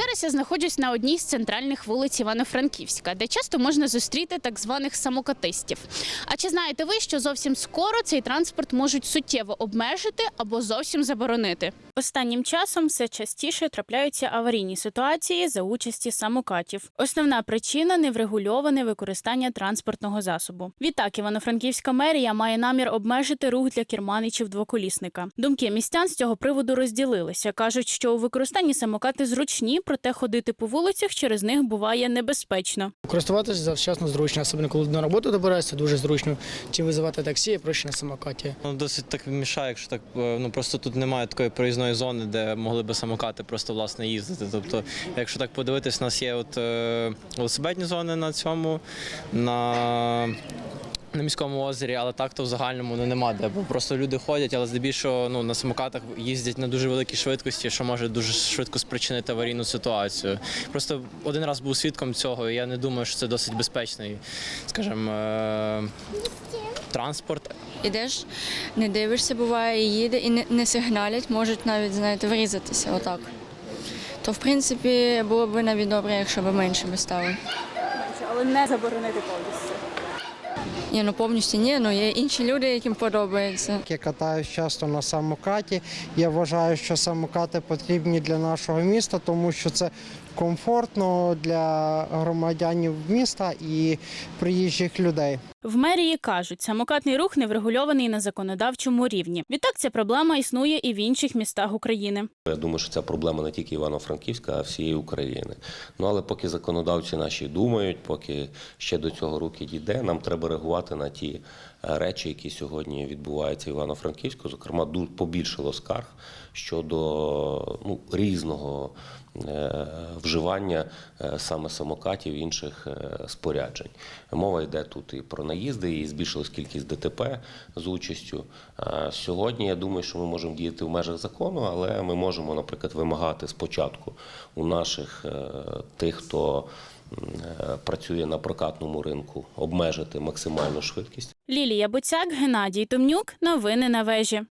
Зараз я знаходжусь на одній з центральних вулиць Івано-Франківська, де часто можна зустріти так званих самокатистів. А чи знаєте ви, що зовсім скоро цей транспорт можуть суттєво обмежити або зовсім заборонити? Останнім часом все частіше трапляються аварійні ситуації за участі самокатів. Основна причина неврегульоване використання транспортного засобу. Відтак, Івано-Франківська мерія має намір обмежити рух для керманичів двоколісника. Думки містян з цього приводу розділилися. кажуть, що у використанні самокати зручні, проте ходити по вулицях через них буває небезпечно. Користуватися завчасно зручно, особливо коли на роботу добираєшся, дуже зручно. Чи визивати таксі, проще на самокаті. Ну, досить так мішає, якщо так е, ну просто тут немає такої проїзної зони, де могли би самокати просто власне їздити. Тобто, якщо так подивитись, у нас є от е, велосипедні зони на цьому, на, на міському озері, але так то в загальному ну, нема де. Бо просто люди ходять, але здебільшого ну, на самокатах їздять на дуже великій швидкості, що може дуже швидко спричинити аварійну ситуацію. Просто один раз був свідком цього, і я не думаю, що це досить безпечний, скажімо, е, транспорт. Ідеш, не дивишся, буває, і їде, і не, не сигналять, можуть навіть, знаєте, врізатися отак. То, в принципі, було б навіть добре, якщо б менше би стало. Але не заборонити повністю. Ні, ну повністю ні, ну є інші люди, яким подобається. Я катаюсь часто на самокаті. Я вважаю, що самокати потрібні для нашого міста, тому що це комфортно для громадянів міста і приїжджих людей. В мерії кажуть, самокатний рух не врегульований на законодавчому рівні. Відтак ця проблема існує і в інших містах України. Я думаю, що ця проблема не тільки Івано-Франківська, а всієї України. Ну але поки законодавці наші думають, поки ще до цього руки дійде, нам треба реагувати на ті речі, які сьогодні відбуваються в Івано-Франківську. Зокрема, побільшало скарг щодо ну, різного е, вживання е, саме самокатів інших е, споряджень. Мова йде тут і про наїзди, і збільшилась кількість ДТП з участю. Сьогодні я думаю, що ми можемо діяти в межах закону, але ми можемо, наприклад, вимагати спочатку у наших тих, хто працює на прокатному ринку, обмежити максимальну швидкість. Лілія Буцяк, Геннадій Томнюк. Новини на вежі.